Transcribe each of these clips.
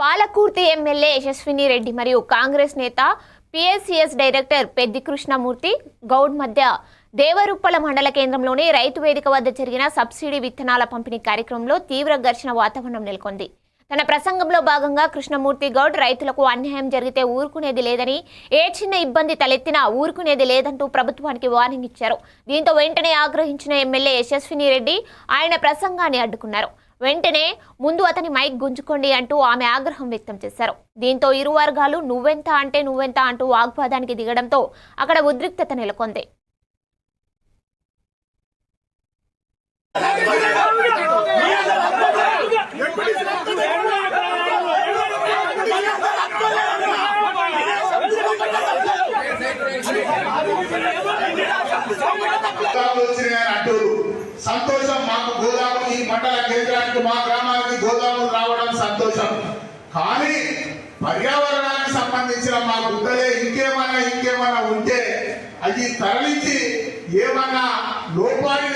Palakurthi MLA యశస్విని రెడ్డి మరియు Congress నేత PSCS director Peddi Krishnamurthy Goud మధ్య దేవరుప్పల మండల కేంద్రంలోని రైతు వేదిక వద్ద జరిగిన సబ్సిడీ విత్తనాల పంపిణీ కార్యక్రమంలో తీవ్ర ఘర్షణ వాతావరణం నెలకొంది. తన ప్రసంగంలో భాగంగా కృష్ణమూర్తి గౌడ్ రైతులకు అన్యాయం జరిగితే ఊరుకునేది లేదని ఏ చిన్న ఇబ్బంది తలెత్తినా ఊరుకునేది లేదంటూ ప్రభుత్వానికి వార్నింగ్ ఇచ్చారు. దీంతో వెంటనే ఆగ్రహించిన ఎమ్మెల్యే యశస్విని రెడ్డి ఆయన ప్రసంగాన్ని అడ్డుకున్నారు. వెంటనే ముందు అతని మైక్ గుంజుకోండి అంటూ ఆమె ఆగ్రహం వ్యక్తం చేశారు. దీంతో ఇరు వర్గాలు నువ్వెంత అంటే నువ్వెంత అంటూ వాగ్వాదానికి దిగడంతో అక్కడ ఉద్రిక్తత నెలకొంది. గోదాములు సంతోషం మాకు గోదాము ఈ మండల కేంద్రానికి మా గ్రామానికి గోదాములు రావడం సంతోషం. కానీ పర్యావరణానికి సంబంధించిన మా గుడ్డలే ఇంకేమైనా ఇంకేమైనా ఉంటే అది తరలించి ఏమైనా లోపాని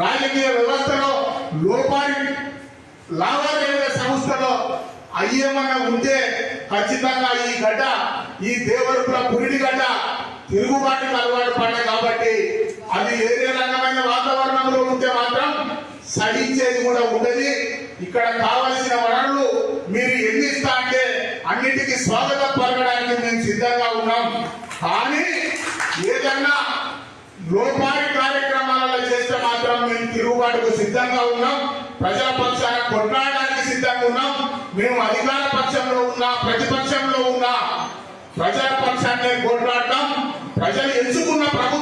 రాజకీయ వ్యవస్థలో లోపాని లావాదేవీల సంస్థలో అయ్యేమన్నా ఉంటే ఖచ్చితంగా ఈ గడ్డ ఈ దేవరుపుల పురిడి గడ్డ తిరుగుబాటుకు అలవాటు పడ్డాయి కాబట్టి అది ఏదే రకమైన వాతావరణంలో ఉంటే మాత్రం ఇచ్చేది కూడా ఉండదు ఇక్కడ కావలసిన వనరులు మీరు ఎన్ని ఇస్తా అంటే అన్నిటికీ స్వాగతం పలకడానికి మేము సిద్ధంగా ఉన్నాం. కానీ ఏదన్నా లోపాయి కార్యక్రమాలలో చేస్తే మాత్రం మేము తిరుగుబాటుకు సిద్ధంగా ఉన్నాం. ప్రజల కొట్లాడడానికి సిద్ధంగా ఉన్నాం. మేము అధికార పక్షంలో ఉన్నా ప్రతిపక్షంలో ఉన్నా ప్రజాపక్షాన్ని కొట్లాడటం ప్రజలు ఎంచుకున్న ప్రభుత్వానికి